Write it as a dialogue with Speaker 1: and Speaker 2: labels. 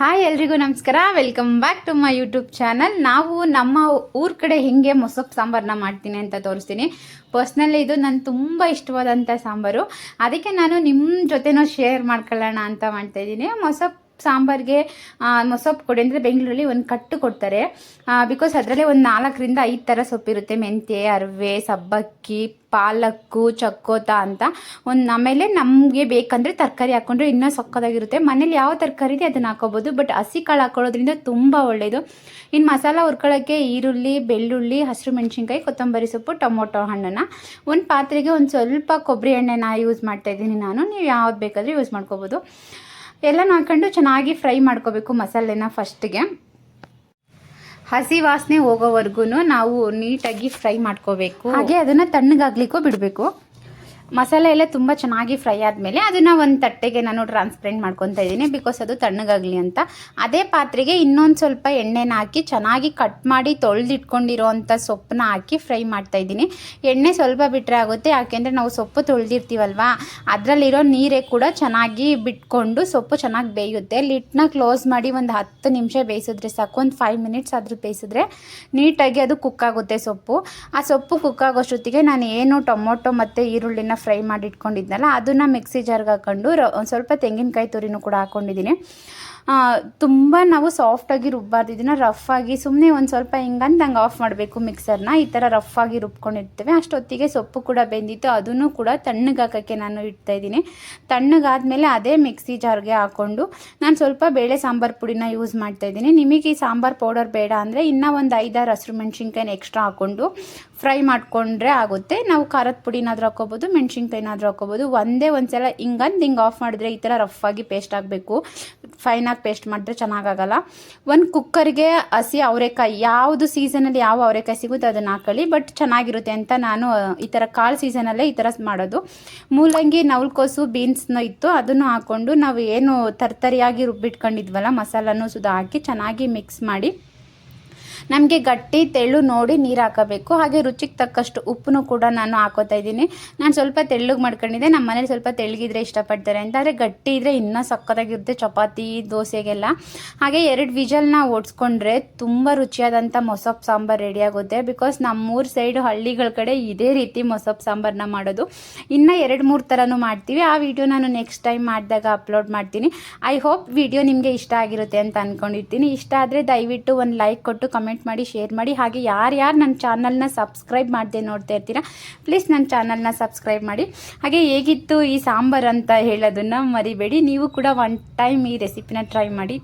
Speaker 1: Hi ಎಲ್ರಿಗೂ ನಮಸ್ಕಾರ. Welcome back to my YouTube channel ನಾವು ನಮ್ಮ ಊರ ಕಡೆ ಹೆಂಗೆ ಮೊಸಪ್ಪು ಸಾಂಬಾರನ್ನ ಮಾಡ್ತೀನಿ ಅಂತ ತೋರಿಸ್ತೀನಿ. ಪರ್ಸ್ನಲಿ ಇದು ನನ್ನ ತುಂಬ ಇಷ್ಟವಾದಂಥ ಸಾಂಬಾರು. ಅದಕ್ಕೆ ನಾನು ನಿಮ್ಮ ಜೊತೆನೂ ಶೇರ್ ಮಾಡ್ಕೊಳ್ಳೋಣ ಅಂತ ಮಾಡ್ತಾಯಿದ್ದೀನಿ ಮೊಸಪ್ಪು ಸಾಂಬಾರಿಗೆ ಮೊಸಪ್ಪು ಕೊಡಿ ಅಂದರೆ ಬೆಂಗಳೂರಲ್ಲಿ ಒಂದು ಕಟ್ಟು ಕೊಡ್ತಾರೆ. ಬಿಕಾಸ್ ಅದರಲ್ಲೇ ಒಂದು ನಾಲ್ಕರಿಂದ ಐದು ಥರ ಸೊಪ್ಪಿರುತ್ತೆ. ಮೆಂತ್ಯ, ಅರವೆ, ಸಬ್ಬಕ್ಕಿ, ಪಾಲಕ್ಕು, ಚಕ್ಕೋತ ಅಂತ. ಒಂದು ಆಮೇಲೆ ನಮಗೆ ಬೇಕಂದರೆ ತರಕಾರಿ ಹಾಕ್ಕೊಂಡ್ರೆ ಇನ್ನೂ ಸೊಕ್ಕದಾಗಿರುತ್ತೆ. ಮನೇಲಿ ಯಾವ ತರಕಾರಿ ಇದೆ ಅದನ್ನು ಹಾಕೋಬೋದು ಬಟ್ ಹಸಿ ಕಾಳು ಹಾಕೊಳ್ಳೋದ್ರಿಂದ ತುಂಬ ಒಳ್ಳೆಯದು ಇನ್ನು ಮಸಾಲ ಹುರ್ಕೊಳ್ಳೋಕ್ಕೆ ಈರುಳ್ಳಿ, ಬೆಳ್ಳುಳ್ಳಿ, ಹಸಿರು ಮೆಣಸಿನ್ಕಾಯಿ, ಕೊತ್ತಂಬರಿ ಸೊಪ್ಪು, ಟೊಮೊಟೊ, ಹಣ್ಣನ್ನು. ಒಂದು ಪಾತ್ರೆಗೆ ಒಂದು ಸ್ವಲ್ಪ ಕೊಬ್ಬರಿ ಎಣ್ಣೆನ ಯೂಸ್ ಮಾಡ್ತಾ ಇದ್ದೀನಿ ನಾನು. ನೀವು ಯಾವ್ದು ಬೇಕಾದರೂ ಯೂಸ್ ಮಾಡ್ಕೋಬೋದು. ಎಲ್ಲ ಹಾಕೊಂಡು ಚೆನ್ನಾಗಿ ಫ್ರೈ ಮಾಡ್ಕೋಬೇಕು ಮಸಾಲೆನ ಫಸ್ಟ್ಗೆ. ಹಸಿ ವಾಸನೆ ಹೋಗೋವರೆಗೂ ನಾವು ನೀಟಾಗಿ ಫ್ರೈ ಮಾಡ್ಕೋಬೇಕು. ಹಾಗೆ ಅದನ್ನು ತಣ್ಣಗಾಗ್ಲಿಕ್ಕೂ ಬಿಡಬೇಕು. ಮಸಾಲೆ ಎಲ್ಲ ತುಂಬ ಚೆನ್ನಾಗಿ ಫ್ರೈ ಆದಮೇಲೆ ಅದನ್ನು ಒಂದು ತಟ್ಟೆಗೆ ನಾನು ಟ್ರಾನ್ಸ್ಪ್ರೆಂಟ್ ಮಾಡ್ಕೊತಾ ಇದ್ದೀನಿ. ಬಿಕಾಸ್ ಅದು ತಣ್ಣಗಾಗಲಿ ಅಂತ. ಅದೇ ಪಾತ್ರೆಗೆ ಇನ್ನೊಂದು ಸ್ವಲ್ಪ ಎಣ್ಣೆನ ಹಾಕಿ ಚೆನ್ನಾಗಿ ಕಟ್ ಮಾಡಿ ತೊಳೆದಿಟ್ಕೊಂಡಿರೋ ಅಂಥ ಸೊಪ್ಪನ್ನ ಹಾಕಿ ಫ್ರೈ ಮಾಡ್ತಾ ಇದ್ದೀನಿ. ಎಣ್ಣೆ ಸ್ವಲ್ಪ ಬಿಟ್ಟರೆ ಆಗುತ್ತೆ. ಯಾಕೆಂದರೆ ನಾವು ಸೊಪ್ಪು ತೊಳೆದಿರ್ತೀವಲ್ವಾ? ಅದರಲ್ಲಿರೋ ನೀರೇ ಕೂಡ ಚೆನ್ನಾಗಿ ಬಿಟ್ಕೊಂಡು ಸೊಪ್ಪು ಚೆನ್ನಾಗಿ ಬೇಯುತ್ತೆ. ಲಿಟ್ನ ಕ್ಲೋಸ್ ಮಾಡಿ ಒಂದು ಹತ್ತು ನಿಮಿಷ ಬೇಯಿಸಿದ್ರೆ ಸಾಕು. ಒಂದು ಫೈವ್ ಮಿನಿಟ್ಸ್ ಆದರೂ ಬೇಯಿಸಿದ್ರೆ ನೀಟಾಗಿ ಅದು ಕುಕ್ ಆಗುತ್ತೆ ಸೊಪ್ಪು. ಆ ಸೊಪ್ಪು ಕುಕ್ ಆಗೋಷ್ಟೊತ್ತಿಗೆ ನಾನು ಏನು ಟೊಮೊಟೊ ಮತ್ತು ಈರುಳ್ಳಿನ ಫ್ರೈ ಮಾಡಿ ಇಟ್ಕೊಂಡಿದ್ನಲ್ಲ ಅದನ್ನು ಮಿಕ್ಸಿ ಜಾರ್ಗೆ ಹಾಕೊಂಡು ಒಂದು ಸ್ವಲ್ಪ ತೆಂಗಿನಕಾಯಿ ತುರಿನೂ ಕೂಡ ಹಾಕ್ಕೊಂಡಿದ್ದೀನಿ ತುಂಬ ನಾವು ಸಾಫ್ಟಾಗಿ ರುಬ್ಬಾರ್ದು. ಇದನ್ನು ರಫ್ ಆಗಿ ಸುಮ್ಮನೆ ಒಂದು ಸ್ವಲ್ಪ ಹಿಂಗಂತ ಹಂಗೆ ಆಫ್ ಮಾಡಬೇಕು ಮಿಕ್ಸರ್ನ ಈ ಥರ ರಫ್ ಆಗಿ ರುಬ್ಕೊಂಡಿರ್ತೇವೆ. ಅಷ್ಟೊತ್ತಿಗೆ ಸೊಪ್ಪು ಕೂಡ ಬೆಂದಿತ್ತು. ಅದನ್ನು ಕೂಡ ತಣ್ಣಗೆ ಹಾಕೋಕ್ಕೆ ನಾನು ಇಡ್ತಾಯಿದ್ದೀನಿ ತಣ್ಣಗಾದಮೇಲೆ ಅದೇ ಮಿಕ್ಸಿ ಜಾರ್ಗೆ ಹಾಕ್ಕೊಂಡು ನಾನು ಸ್ವಲ್ಪ ಬೇಳೆ ಸಾಂಬಾರು ಪುಡಿನ ಯೂಸ್ ಮಾಡ್ತಾ ಇದ್ದೀನಿ. ನಿಮಗೆ ಈ ಸಾಂಬಾರು ಪೌಡರ್ ಬೇಡ ಅಂದರೆ ಇನ್ನೂ ಒಂದು ಐದಾರು ಹಸಿರು ಮೆಣಸಿನ್ಕಾಯಿನ ಎಕ್ಸ್ಟ್ರಾ ಹಾಕ್ಕೊಂಡು ಫ್ರೈ ಮಾಡಿಕೊಂಡ್ರೆ ಆಗುತ್ತೆ. ನಾವು ಖಾರದ ಪುಡಿನಾದರೂ ಹಾಕೋಬೋದು ಮೆಣಸಿನ್ಕಾಯಿನಾದ್ರೂ ಹಾಕೋಬೋದು ಒಂದೇ ಒಂದು ಸಲ ಹಿಂಗಂದು ಹಿಂಗೆ ಆಫ್ ಮಾಡಿದ್ರೆ ಈ ಥರ ರಫ್ ಆಗಿ ಪೇಸ್ಟ್ ಆಗಬೇಕು. ಫೈನಾಗಿ ಪೇಸ್ಟ್ ಮಾಡಿದ್ರೆ ಚೆನ್ನಾಗಾಗಲ್ಲ. ಒಂದು ಕುಕ್ಕರ್ಗೆ ಹಸಿ ಅವರೆಕಾಯಿ, ಯಾವುದು ಸೀಸನಲ್ಲಿ ಯಾವ ಅವರೆಕಾಯಿ ಸಿಗುತ್ತೆ ಅದನ್ನು ಹಾಕೊಳ್ಳಿ ಬಟ್ ಚೆನ್ನಾಗಿರುತ್ತೆ ಅಂತ ನಾನು ಈ ಥರ ಕಾಳು ಸೀಸನಲ್ಲೇ ಈ ಥರ ಮಾಡೋದು. ಮೂಲಂಗಿ, ನವಲ್ಕೋಸು ಬೀನ್ಸ್ನ ಇತ್ತು, ಅದನ್ನು ಹಾಕ್ಕೊಂಡು ನಾವು ಏನು ತರ್ತರಿಯಾಗಿ ರುಬ್ಬಿಟ್ಕೊಂಡಿದ್ವಲ್ಲ, ಮಸಾಲನೂ ಸುಧಾ ಹಾಕಿ ಚೆನ್ನಾಗಿ ಮಿಕ್ಸ್ ಮಾಡಿ. ನಮಗೆ ಗಟ್ಟಿ ತೆಳ್ಳು ನೋಡಿ ನೀರು ಹಾಕಬೇಕು. ಹಾಗೆ ರುಚಿಗೆ ತಕ್ಕಷ್ಟು ಉಪ್ಪನ್ನು ಕೂಡ ನಾನು ಹಾಕೋತಾ ಇದ್ದೀನಿ. ನಾನು ಸ್ವಲ್ಪ ತೆಳ್ಳಗೆ ಮಾಡ್ಕೊಂಡಿದ್ದೆ. ನಮ್ಮ ಮನೇಲಿ ಸ್ವಲ್ಪ ತೆಳ್ಳಗಿದ್ರೆ ಇಷ್ಟಪಡ್ತಾರೆ ಅಂತ ಆದರೆ ಗಟ್ಟಿ ಇದ್ದರೆ ಇನ್ನೂ ಸಕ್ಕತ್ತಾಗಿರುತ್ತೆ ಚಪಾತಿ ದೋಸೆಗೆಲ್ಲ ಹಾಗೆ ಎರಡು ವಿಜಲ್ನ ಓಡಿಸ್ಕೊಂಡ್ರೆ ತುಂಬ ರುಚಿಯಾದಂಥ ಮೊಸಪ್ಪು ಸಾಂಬಾರು ರೆಡಿ ಆಗುತ್ತೆ. ಬಿಕಾಸ್ ನಮ್ಮೂರ ಸೈಡು ಹಳ್ಳಿಗಳ ಕಡೆ ಇದೇ ರೀತಿ ಮೊಸಪ್ಪು ಸಾಂಬಾರನ್ನ ಮಾಡೋದು. ಇನ್ನು ಎರಡು ಮೂರು ಥರನೂ ಮಾಡ್ತೀವಿ. ಆ ವಿಡಿಯೋ ನಾನು ನೆಕ್ಸ್ಟ್ ಟೈಮ್ ಮಾಡಿದಾಗ ಅಪ್ಲೋಡ್ ಮಾಡ್ತೀನಿ. ಐ ಹೋಪ್ ವಿಡಿಯೋ ನಿಮಗೆ ಇಷ್ಟ ಆಗಿರುತ್ತೆ ಅಂತ ಅಂದ್ಕೊಂಡಿರ್ತೀನಿ ಇಷ್ಟ ಆದರೆ ದಯವಿಟ್ಟು ಒಂದು ಲೈಕ್ ಕೊಟ್ಟು ಕಮೆಂಟ್ ಮಾಡಿ ಶೇರ್ ಮಾಡಿ. ಹಾಗೆ ಯಾರ್ಯಾರು ನನ್ನ ಚಾನಲ್ನ ಸಬ್ಸ್ಕ್ರೈಬ್ ಮಾಡದೆ ನೋಡ್ತಾ ಇರ್ತೀರಾ ಪ್ಲೀಸ್ ನನ್ನ ಚಾನಲ್ನ ಸಬ್ಸ್ಕ್ರೈಬ್ ಮಾಡಿ. ಹಾಗೆ ಹೇಗಿತ್ತು ಈ ಸಾಂಬಾರು ಅಂತ ಹೇಳೋದನ್ನು ಮರಿಬೇಡಿ. ನೀವು ಕೂಡ ಒನ್ ಟೈಮ್ ಈ ರೆಸಿಪಿನ ಟ್ರೈ ಮಾಡಿ.